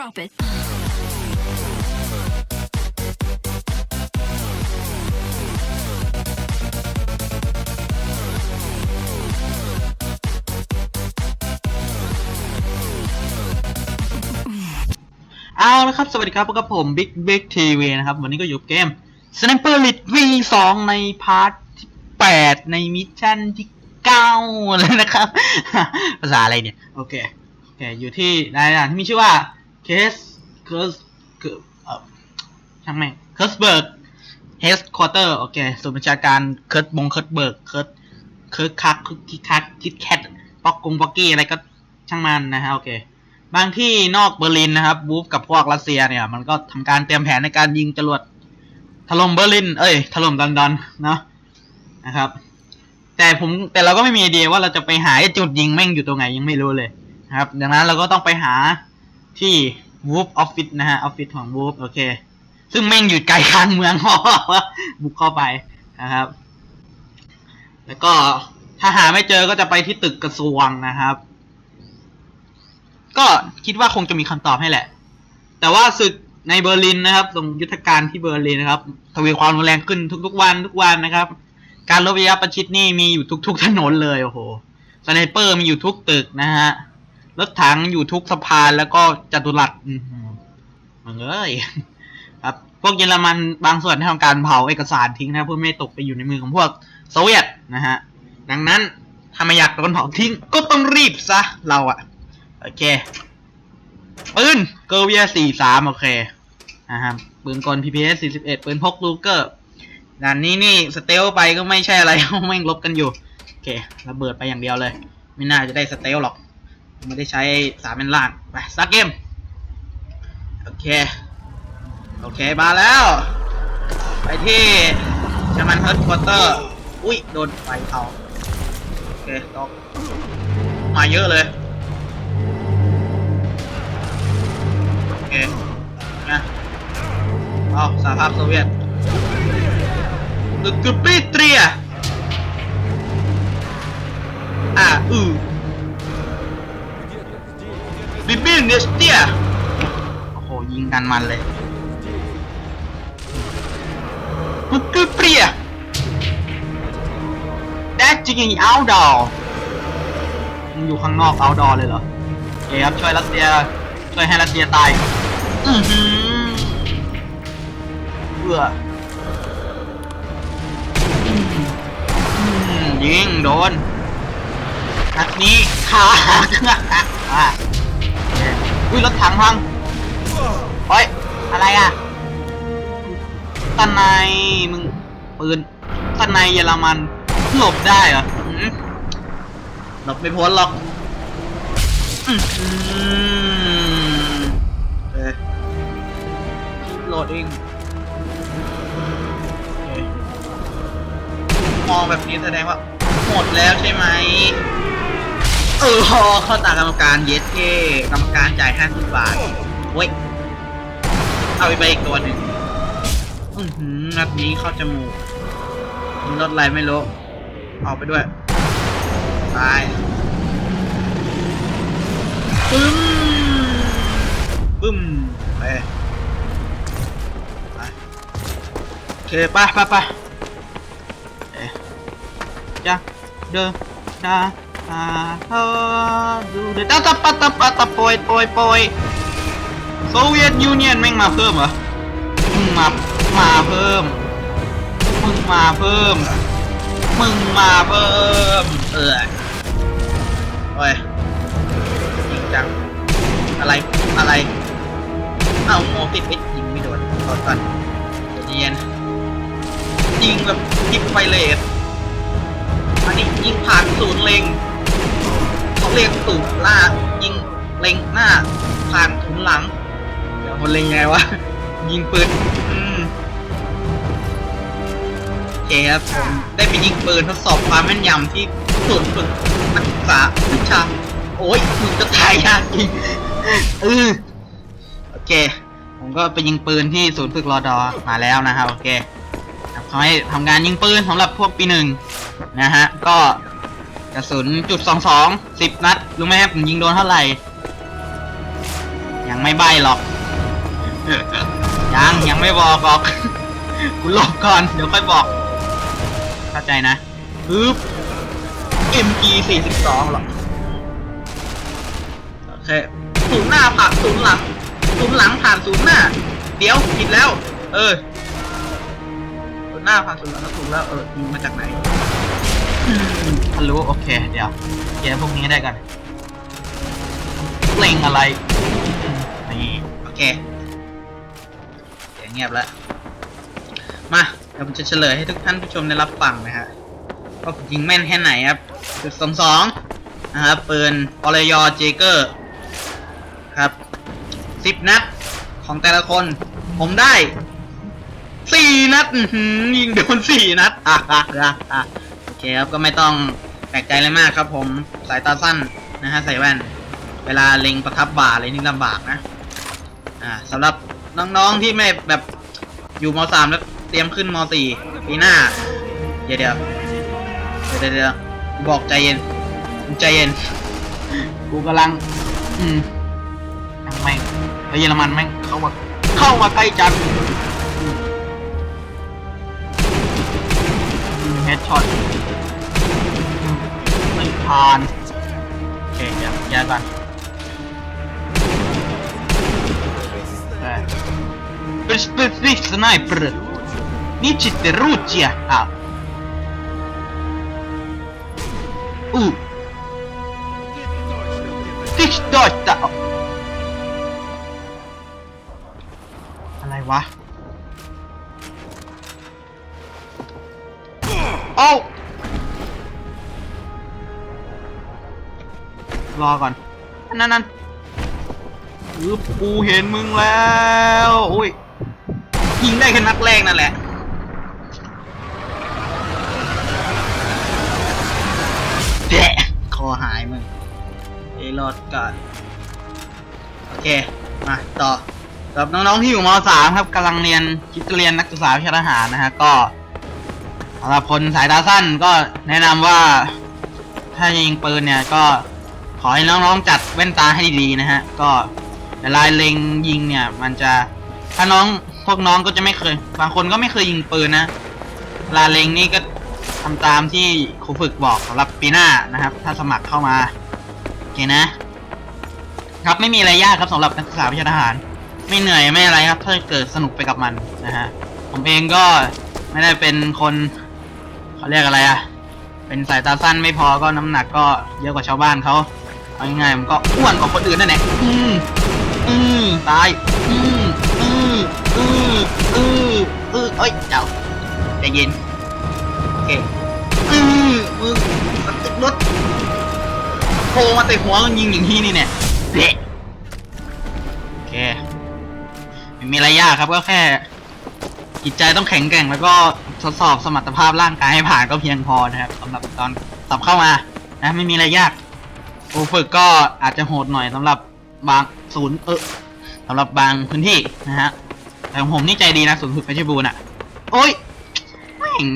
Drop it. เอาละครับ สวัสดีครับพบกับผม Big Big TV นะครับ วันนี้ก็อยู่กับเกม Sniper Elite V2 ในพาร์ทที่ 8 ในมิชชั่นที่9เลยนะครับ ภาษาอะไรเนี่ย โอเค โอเค อยู่ที่นายด่านที่มีชื่อว่า Case Curse เออช่างแม่ง Kursberg Headquarter โอเคศูนย์บัญชาการเคิร์ดบงเคิร์ดเบิร์กเคิร์ดเคิร์ดคักคิดคักคิดแคทป๊อกกงป๊อกกี้อะไรก็ช่างมันนะฮะโอเค บางที่นอกเบอร์ลินนะครับวูฟกับพวกรัสเซียเนี่ย มันก็ทำการเตรียมแผนในการยิงจรวดถล่มเบอร์ลิน เอ้ยถล่มลอนดอนเนาะนะครับ แต่ผมแต่เราก็ไม่มีไอเดียว่าเราจะไปหาจุดยิงแม่งอยู่ตรงไหนยังไม่รู้เลยนะครับ ดังนั้นเราก็ต้องไปหา ที่วูฟออฟฟิศนะฮะออฟฟิศของวูฟโอเค ซึ่งแม่งอยู่ไกลกลางเมืองบุกเข้าไปนะครับ แล้วก็ถ้าหาไม่เจอก็จะไปที่ตึกกระทรวงนะครับ ก็คิดว่าคงจะมีคำตอบให้แหละ แต่ว่าศึกในเบอร์ลินนะครับตรงยุทธการที่เบอร์ลินนะครับทวีความรุนแรงขึ้นทุกๆวันทุกวันนะครับ การลบระยะประชิดนี่มีอยู่ทุก ๆ ถนนเลยโอ้โหสไนเปอร์มีอยู่ทุกตึกนะฮะ รถถังอยู่ทุกสะพานแล้วก็จัตุรัสมึงเอ้ยครับ พวกเยอรมันบางส่วนได้ทำการเผาเอกสารทิ้งนะเพื่อไม่ตกไปอยู่ในมือของพวกโซเวียตนะฮะ ดังนั้นถ้าไม่อยากโดนเผาทิ้งก็ต้องรีบซะเราอะโอเคปืนเกอร์เวียสี่สามโอเคนะครับปืนกล PPS สี่สิบเอ็ดปืนพกลูเกอร์ด่านนี้นี่สเตลไปก็ไม่ใช่อะไรแม่งลบกันอยู่ โอเคระเบิดไปอย่างเดียวเลย ไม่น่าจะได้สเตลหรอก ไม่ได้ใช้สามเป็นล่าง ไปซักเกม โอเค โอเค มาแล้ว ไปที่ชามันเฮิร์ตควอเตอร์ อุ้ย โดนไฟเผาโอเคตกมาเยอะเลย โอเคนะเอาสหภาพโซเวียตตึกกึปีเตรียอ่าอือ บิบินเนสเตียโอ้โหยิงกันมันเลยตึกกึเปรียแดกจิงเอาดอมึงอยู่ข้างนอกเอาดอเลยเหรอโอเคครับช่วยรัสเซียช่วยให้รัสเซียตาย อือหือเบื่อยิงโดนนัดนี้ขาเค อุ้ยรถถังพังโอ้ยอะไรอะตะไนมึงปืนตะไนเยอรมันหลบได้เหรอหลบไม่พ้นหรอกโหลดเองมองแบบนี้แสดงว่าหมดแล้วใช่ไหม เออเข้าตากรรมการเย็ดเท่กรรมการจ่ายห้าสิบบาทเว้ยเอาไปอีกตัวหนึ่งอือหือนัดนี้เข้าจมูกมีรถอะไรไม่รู้เอาไปด้วยตายปึ้มปึ้มไปไปโอเคไปไปไปเอ๊ะจ้าเดินดา ตาเธอดูเดตาตะปะตะปะตปอยปอยปอยโซเวียตยูเนียนแม่งมาเพิ่มเหรอมึงมา มาเพิ่ม มึงมาเพิ่ม มึงมาเพิ่ม เออโอ้ยจริงจัง อะไร อะไร เอ้าโมติดเอ็ดยิงไม่โดนตอนก่อนเดียวเย็นยิงแบบยิงไฟเลสอันนี้ยิงผ่านศูนย์เล็ง เขาเรียกสูตรล่ายิงเล็งหน้า ผ่านถุนหลัง เดี๋ยวมันเล็งไงวะ ยิงปืนอืมโอเคครับผมได้ไปยิงปืนทดสอบความแม่นยำที่ศูนย์ฝึกนักศึกษาวิชา โอ้ยมึงจะถ่ายยากจริงเออโอเค ผมก็ไปยิงปืนที่ศูนย์ฝึกรอดอมาแล้วนะครับ โอเคครับเขาให้ทำงานยิงปืนสำหรับพวกปีหนึ่งนะฮะ ก็ กระสุนจุดสองสองสิบนัดรู้ไหมครับผมยิงโดนเท่าไหร่ ยังไม่ใบหรอก ยังยังไม่บอกหรอกกูหลบก่อน เดี๋ยวค่อยบอก เข้าใจนะปึ๊บ MG 42หรอโอเคศูนย์หน้าผ่านศูนย์หลังศูนย์หลังผ่านศูนย์หน้า เดี๋ยวผิดแล้ว เออศูนย์หน้าผ่านศูนย์หลังก็ถูกแล้วเออยิงมาจากไหน ทะลุโอเค เดี๋ยวเดี๋ยวพวกนี้ได้กันเล็งอะไรนี่โอเคเสียงเงียบแล้ว มาเดี๋ยวผมจะเฉลยให้ทุกท่านผู้ชมได้รับฟังนะฮะว่าผมยิงแม่นแค่ไหนครับจุดสองสองนะครับปืนอลยอเจเกอร์ครับสิบนัดของแต่ละคน ผมได้สี่นัดอื้อหือยิงโดนสี่นัดอะอะอะ เคครับก็ไม่ต้องแปลกใจเลยมากครับ ผมสายตาสั้นนะฮะใส่แว่น เวลาเล็งประทับบ่าอะไรนี่ลำบากนะ อ่าสำหรับน้องๆที่ไม่แบบอยู่มสามแล้วเตรียมขึ้นมสี่ปีหน้า เดี๋ยวเดี๋ยวเดี๋ยวเดี๋ยวบอกใจเย็นใจเย็น กูกำลัง อืมแม่งแล้วเยอรมันแม่งเข้ามาเข้ามาใกล้จังเฮดช็อต ไม่ผ่านโอเคเดี๋ยวแยกกันเป็นสเปซิสไนเปอร์นี่จิตเตรูเจียอะอู้ Dich dort da อะไรวะเรอก่อน นั่นนั่นอือปูเห็นมึงแล้วอุ้ยยิงได้แค่นัดแรกนั่นแหละแดะคอหายมึงเอรอดก่อนโอเค มาต่อสำหรับน้องๆที่อยู่ม .3 ครับกำลังเรียนคิดจะเรียนนักศึกษาวิชาทหารนะฮะก็สำหรับคนสายตาสั้นก็แนะนำว่า ถ้าจะยิงปืนเนี่ยก็ ขอให้น้องๆจัดแว่นตาให้ดีๆนะฮะ ก็เวลาเล็งยิงเนี่ย มันจะถ้าน้องพวกน้องก็จะไม่เคย บางคนก็ไม่เคยยิงปืนนะเวลาเล็งนี่ก็ทำตามที่ครูฝึกบอกสำหรับปีหน้านะครับ ถ้าสมัครเข้ามาโอเคนะ ครับไม่มีอะไรยากครับสำหรับนักศึกษาวิชาทหาร ไม่เหนื่อยไม่อะไรครับ ถ้าเกิดสนุกไปกับมันนะฮะผมเองก็ไม่ได้เป็นคนเขาเรียกอะไรอะเป็นสายตาสั้นไม่พอก็น้ำหนักก็เยอะกว่าชาวบ้านเขา เอาง่ายๆมันก็อ้วนกว่าคนอื่นนั่นแหละอืมอืมตายอืมอืมอืมอืมอืมเอ้ยเจ้าใจเย็นโอเคอืมมึงมันติดรถโผล่มาแต่หัวมันยิงอย่างที่นี่เนี่ยเละโอเคไม่มีอะไรยากครับก็แค่จิตใจต้องแข็งแกร่งแล้วก็ทดสอบสมรรถภาพร่างกายให้ผ่านก็เพียงพอนะครับสำหรับตอนสอบเข้ามานะไม่มีอะไรยาก ครูฝึกก็อาจจะโหดหน่อยสำหรับบางศูนย์เออสำหรับบางพื้นที่นะฮะ แต่ของผมนี่ใจดีนะศูนย์ฝึกเพชรบูรณ์อะ โอ้ยแม่ง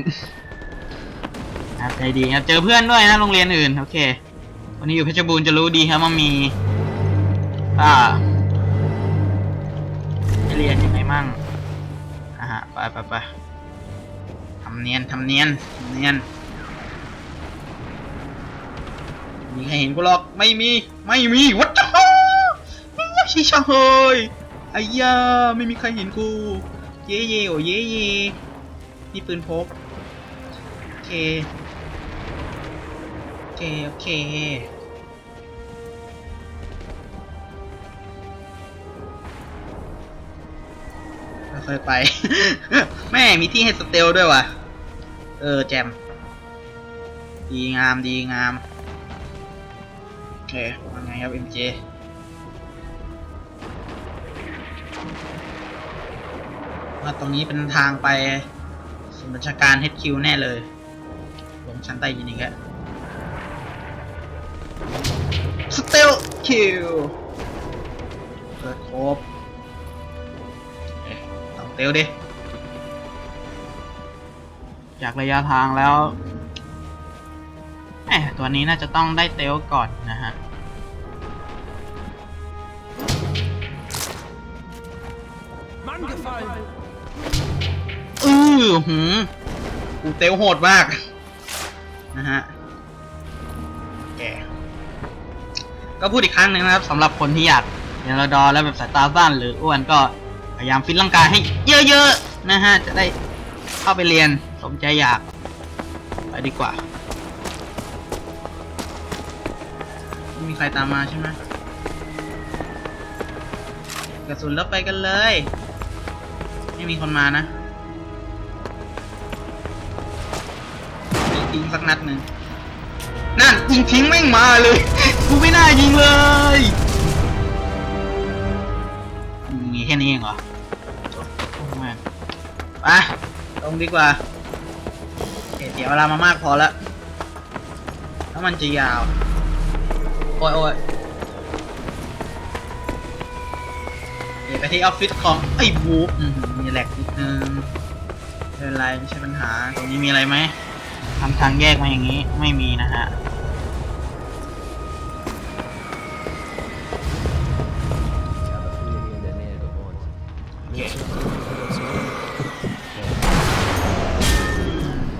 นะใจดีครับ เจอเพื่อนด้วยนะโรงเรียนอื่น โอเค วันนี้อยู่เพชรบูรณ์จะรู้ดีครับว่ามี อ่าเรียนยังไงมั่งอ่าฮะไปไปไปทำเนียนทำเนียนทำเนียน มีใครเห็นกูหรอกไม่มีไม่มีวัดจ้าไม่ยชิชาเฮยไอ้ยาไม่มีใครเห็นกู เย่เย่โอเย่เย่นี่ปืนพกโอเคโอเคโอเคค่อยไป แม่มีที่ให้สเตลด้วยว่ะ เออแจม ดีงามดีงาม เคว่าไงครับ MJ ว่าตรงนี้เป็นทางไปศูนย์บัญชาการ HQ แน่เลย ลงชั้นใต้ยินอีกแล้วสเตลคิวเปิดครบต้องเตลดิ จากระยะทางแล้วแหมตัวนี้น่าจะต้องได้เตลก่อนนะฮะ ออหืมกูเตลโหดมาก นะฮะแกก็พูดอีกครั้งหนึ่งนะครับสำหรับคนที่อยากเรียนรอดอแล้วแบบสายตาสั้นหรืออ้วนก็พยายามฟิตร่างกายให้เยอะๆ นะฮะ จะได้เข้าไปเรียนสมใจอยาก ไปดีกว่าไม่มีใครตามมาใช่ไหมกระสุนแล้วไปกันเลย ไม่มีคนมานะ ยิงสักนัดหนึ่งนั่นยิงทิ้งแม่งมาเลย กูไม่น่ายิงเลยมีแค่นี้เองเหรอม่งไปลงดีกว่าเสียเวลามามากพอแล้วแล้วมันจะยาว โอ้ยโอ้ยเดี๋ยวไปที่ออฟฟิศของไอ้บูมมีแหลกนิดนึงเป็นไรไม่ใช่ปัญหา ตรงนี้มีอะไรไหม ทำทางแยกมาอย่างนี้ไม่มีนะฮะ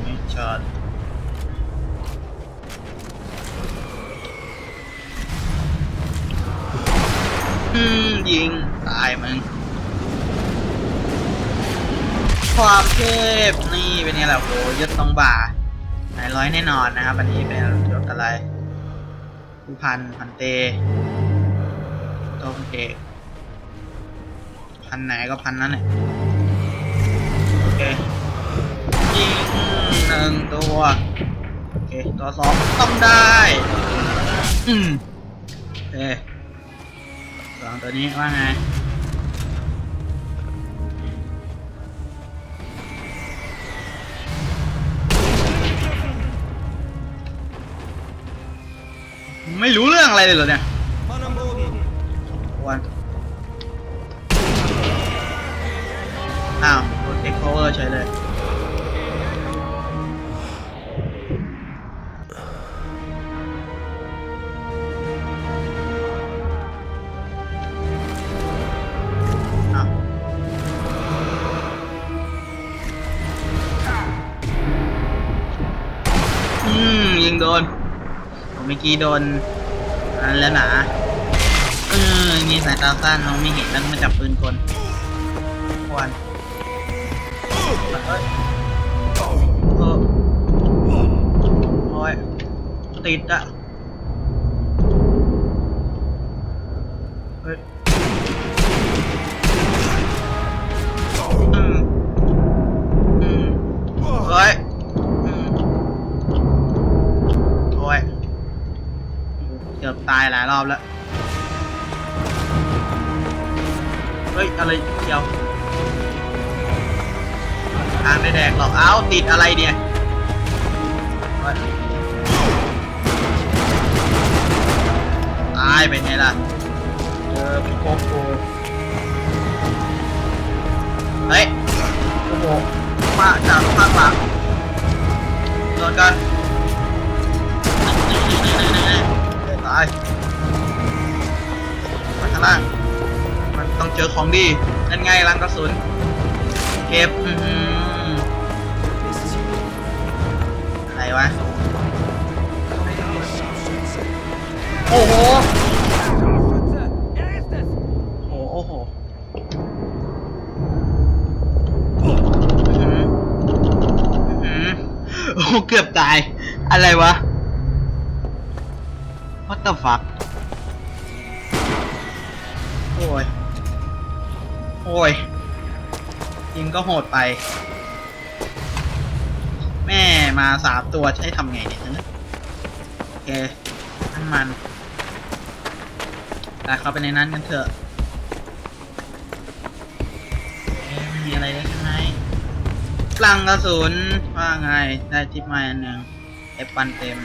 ไม่ชอตอืมยิง ตายมึงความเทพนี่เป็นไงล่ะโหยศตรงบ่า อยแน่นอนนะครับอันนี้เป็นยศอะไรผู้พันพันเตโตงเอกพันไหนก็พันนั้นแหละโอเคยิงหนึ่งตัวโอเคตัวสองต้องได้อืมโอเคสองตัวนี้ว่าไง ไม่รู้เรื่องอะไรเลยเหรอเนี่ย Mann am Boden! วันอ้าวโดนเทคโอเวอร์เฉยเลย มเมื่อกี้โดนอันแล้วหนาเออมีสายตาสั้นมองไม่เห็นแล้วมาจับปืนกลควันโอ้ยติดอะ กือบตายหลายรอบแล้ว เฮ้ย อะไรเกี่ยวทางได้แดกหรอก เอ้า ติดอะไรเนี่ยเฮ้ยตายเป็นไงล่ะ เจอพี่โกโก้เฮ้ยโอ้โหมาจากข้างหลังโดนกัน มาข้างล่าง มันต้องเจอของดี นั่นไงลังกระสุน เก็บอะไรวะ โอ้โห โอ้โหโอ้โหโอ้โหเกือบตาย อะไรวะ What the fuck โอ้ย โอ้ย ยิงก็โหดไป แม่มาสามตัวจะให้ทำไงเนี่ยโอเคน้ำมันแต่เขาไปในนั้นกันเถอะไม่มีอะไรเลยใช่ไหมปลังกระสุนว่าไง ได้ทิปมาอันหนึ่งเอฟปันเต็ม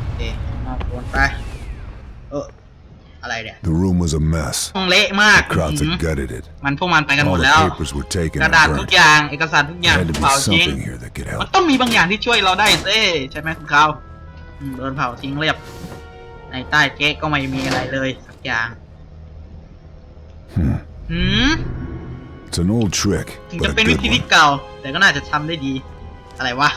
โอเค มอบโอนไป เออ อะไรเนี่ย The room was a mess. ห้องเละมาก Crowds อื้อ had หือ gutted it. มันพวกมันไปกันหม All ด the แล้ว papers were taken กระ and ดาษทุก burned. อย่าง เอกสารทุกอย่าง There had to เผา be ทิ้ง something here that could มัน help. ต้องมีบางอย่างที่ช่วยเราได้เซ่ใช่ไหมคุณเขาอืมโดนเผาทิ้งเรียบ ในใต้เก๊กก็ไม่มีอะไรเลยสักอย่าง Hmm. หืม It's an old trick, ถึง but จะ a เป็นวิ good ธีที่ one. เก่า แต่ก็น่าจะทำได้ดี อะไรวะ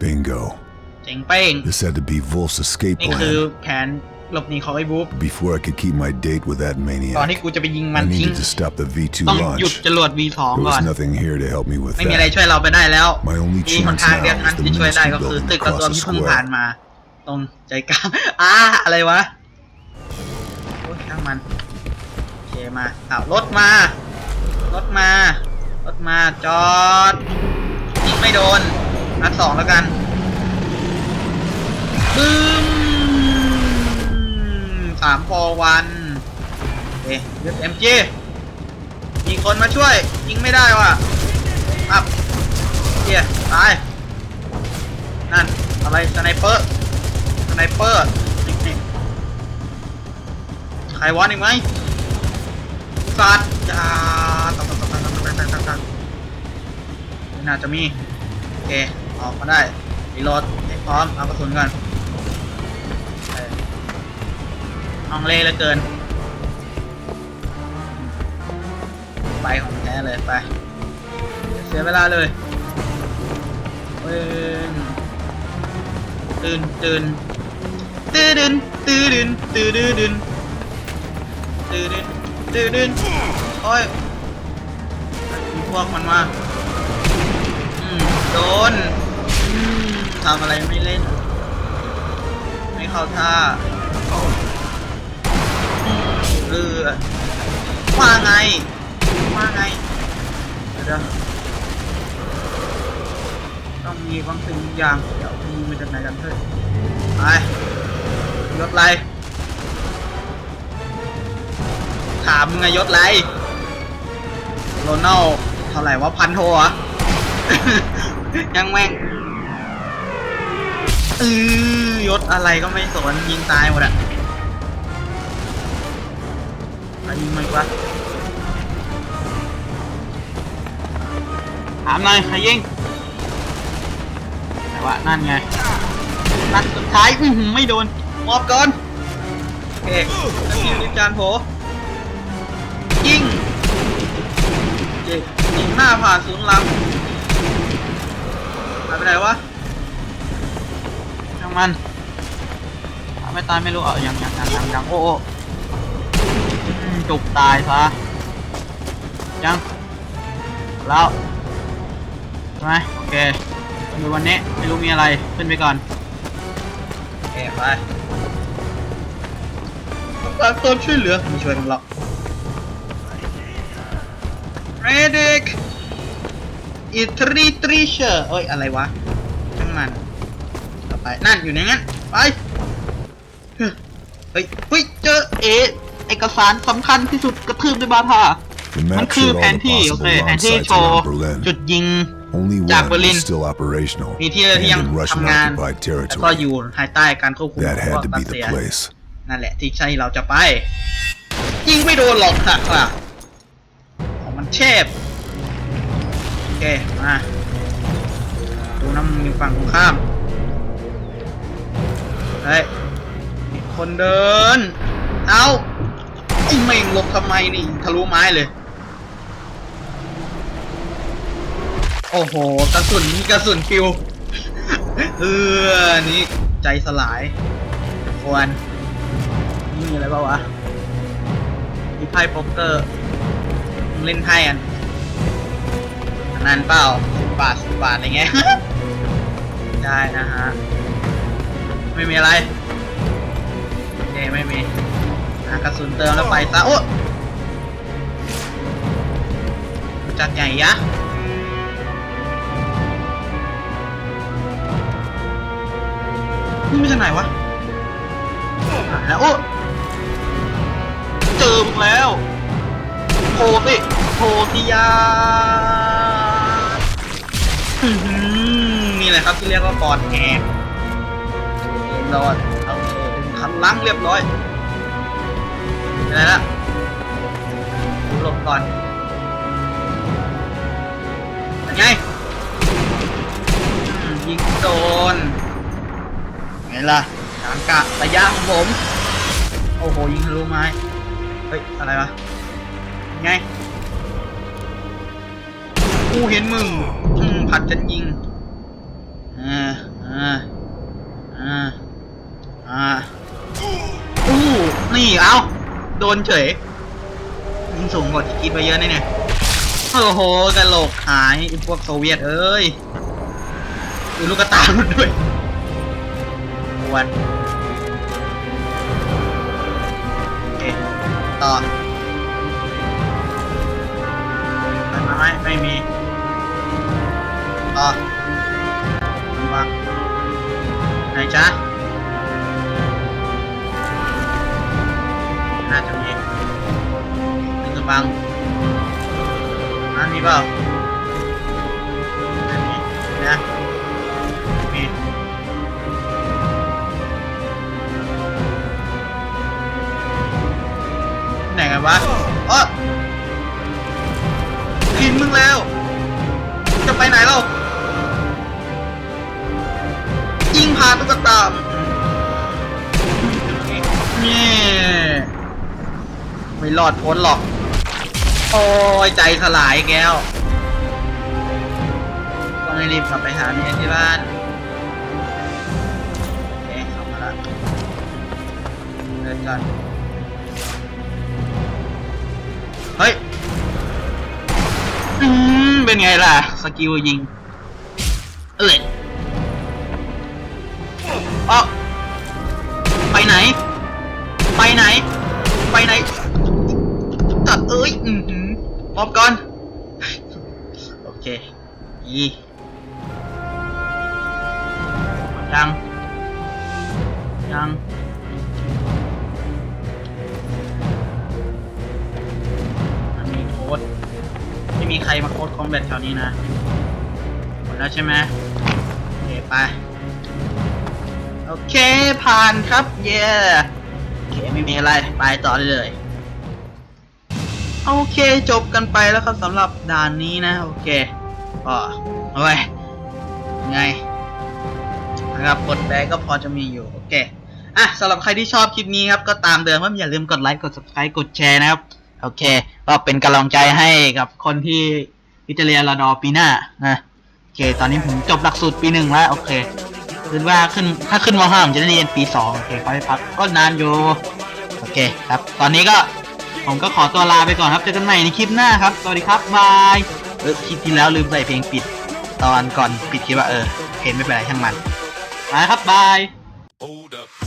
Bingo. เจ๋งเป้ง This had to be Wolf's escape นี่คือ plan. แผนหลบหนีของไอ้บุ๊บ Before I could keep my date with that ก่อนที่ maniac, กูจะไปยิงมัน I ทิ้ง needed to stop the V2 ต้องหยุด launch. จรวด V2 There ก่อน was nothing here to help me with ไม่มีอะไร that. ช่วยเราไปได้แล้ว My only มีหน chance ทางเดียว now เท่านั้น is the ที่ช่วยได้ ministry ก็คือ building ตึกกระทรวง across the ที่เพิ่งผ่าน square. มา ตรงใจกลาง อ้า อะไรวะ โอ้ยช่างมัน โอเคมาอ้าวรถมา รถมา รถมาจอดยิงไม่โดน นัดสองแล้วกันบึ้มสามพอวันเอ๊ะยึดเอ็มจีมีคนมาช่วย ยิงไม่ได้ว่ะอับเฮียตาย นั่น อะไรสไนเปอร์สไนเปอร์นี่นี่ใครวอนอีกไหมสัตว์จ้าตักตักตักตักตักตักตักตักตักไม่น่าจะมี โอเค ออกมาได้รีโหลดให้พร้อมเอากระสุนก่อนเออห้องเล่เหลือเกิน ไปของแท้เลยไปเสียเวลาเลยปืนตื่นตื่นตื่นตื่นตื่นตื่นตื่นตื่นตื่นตื่นโอ้ยมีพวกมันมา อืม โดน ทำอะไรไม่เล่น ไม่เข้าท่าเรือว่าไง ว่าไงเดี๋ยวต้องมีบางสิ่งบางอย่างเดี๋ยวมีมาจากไหนกันเถอะไปยศไร ถามมึงไงยศไรโรนัลเท่าไหร่ว่าพันโทเหรอะยังแม่ง เออยศอะไรก็ไม่สนยิงตายหมดอะไปยิงมาอีกวะถามหน่อยใครยิงแต่ว่านั่นไงนัดสุดท้ายอื้อหือไม่โดนมอบก่อนโอเคแล้วยิงจานโผยิงเจ๊ยิงหน้าผ่านศูนย์หลังหายไปไหนวะางมันตายไม่ตายไม่รู้เอายังยังยังยังยังโอ้โอ้จุกตายซะยังแล้วใช่ไหมโอเคดูวันนี้ไม่รู้มีอะไรขึ้นไปก่อนโอเคไปต้องการความช่วยเหลือม่ช่วยกันหรอก Medic i t r i t r i s h e r เอ้ยอะไรวะช่างมัน ไปนั่นอยู่ในนั้นไปเฮ้ยเฮ้ยเจอเอเอกสารสำคัญที่สุดกระทืบด้วยบาทา The มัน map คือ showed แผ all น the ที่โอเค possible แผน launch ที่ sites โชว์ around Berlin. จุดยิง Only จาก one เบอร์ลิน was still operational มีที่ที่ยัง and in Russian ทำงาน occupied แล้วก็อ territory. ยู่ภายใต้การควบคุม That ของพว had ก to รั be สเซี the ย place. นั่นแหละที่ใช่เราจะไป ยิงไม่โดนหรอกค่ะครับของมันเชฟโอเคมาดูน้ำมีฝั่งตรงข้าม เฮ้ยคนเดิน เอาไอ้เม่งหลบทำไมนี่ทะลุไม้เลย โอ้โห กระสุนกระสุนฟิว เออ นี่ใจสลาย ควรนี่มีอะไรบ้าวะมีไพ่โป๊กเกอร์มึงเล่นไพ่อันนนั้นเปล่าสิบบาทสิบบาทอะไรเงี้ย ได้นะฮะ ไม่มีอะไรโอเคไม่มีหากระสุนเติมแล้วไปซะโอ้จัดใหญ่ยะนี่มาจากไหนวะแล้วโอ้เจอมึงแล้วโผล่สิโผล่สิยาอื้อหือนี่แหละครับที่เรียกว่าปอดแหก รอยเอาเชดึงคันล้างเรียบร้อยอะไรละหลบก่อนไงยิงโดนไงล่ะการกะระยะของผม โอ้โห ยิงทะลุไม้ เฮ้ย อะไรวะไง กูเห็นมึงผัดกันยิง อ่า อ่า อ่า นี่เอาโดนเฉยยิงสูงกว่าที่คิดไปเยอะแน่เนี่ยโอ้โหกระโหลกหายพวกโซเวียตเอ้ยดูลูกตาหลุดด้วยปวดโอเคต่อไปมาไหมไม่มีต่อวางไหนจ๊ะน่า บังอันนี้เปล่าอันนี้นะมีไหนกันวะอ๋อกินมึงแล้ว จะไปไหนเรายิงผ่าตุ๊กตานี่ไม่รอดพ้นหรอก โอ้ยใจสลายแก้วต้องรีบกลับไปหาเมียที่บ้านโอเคเข้ามาละเดินกันเฮ้ยอืมเป็นไงล่ะ สกิลยิง เอ้ยอ๋อไปไหน ไปไหน ไปไหน เอ้ย อือหือพร้อมก่อน โอเค อียัง ยังมันมีโค้ดไม่มีใครมาโค้ดคอมแบทแถวนี้นะ หมดแล้วใช่ไหมโอเคไป โอเค ผ่านครับ เย้โอเค ไม่มีอะไร ไปต่อได้เลย โอเคจบกันไปแล้วครับสำหรับด่านนี้นะ โอเคก็โอ้ไงนะครับกดแบก็พอจะมีอยู่ โอเค อะสำหรับใครที่ชอบคลิปนี้ครับ ก็ตามเดิมว่าอย่าลืมกดไลค์ กด subscribe กดแชร์นะครับ โอเค ก็เป็นกำลังใจให้กับคนที่ที่จะเรียนระดอปีหน้านะโอเค ตอนนี้ผมจบหลักสูตรปีหนึ่งแล้ว โอเคคือว่าขึ้นถ้าขึ้นมห้าผมจะได้เรียนปีสองโอเคเขาให้พักก็นานอยู่ โอเคครับ ตอนนี้ก็ ผมก็ขอตัวลาไปก่อนครับ เจอกันใหม่ในคลิปหน้าครับ สวัสดีครับบายเออคลิปที่แล้วลืมใส่เพลงปิด ตอนก่อนปิดคลิปว่าเออ เห็นไม่เป็นไรช่างมันมาครับบาย Hold up.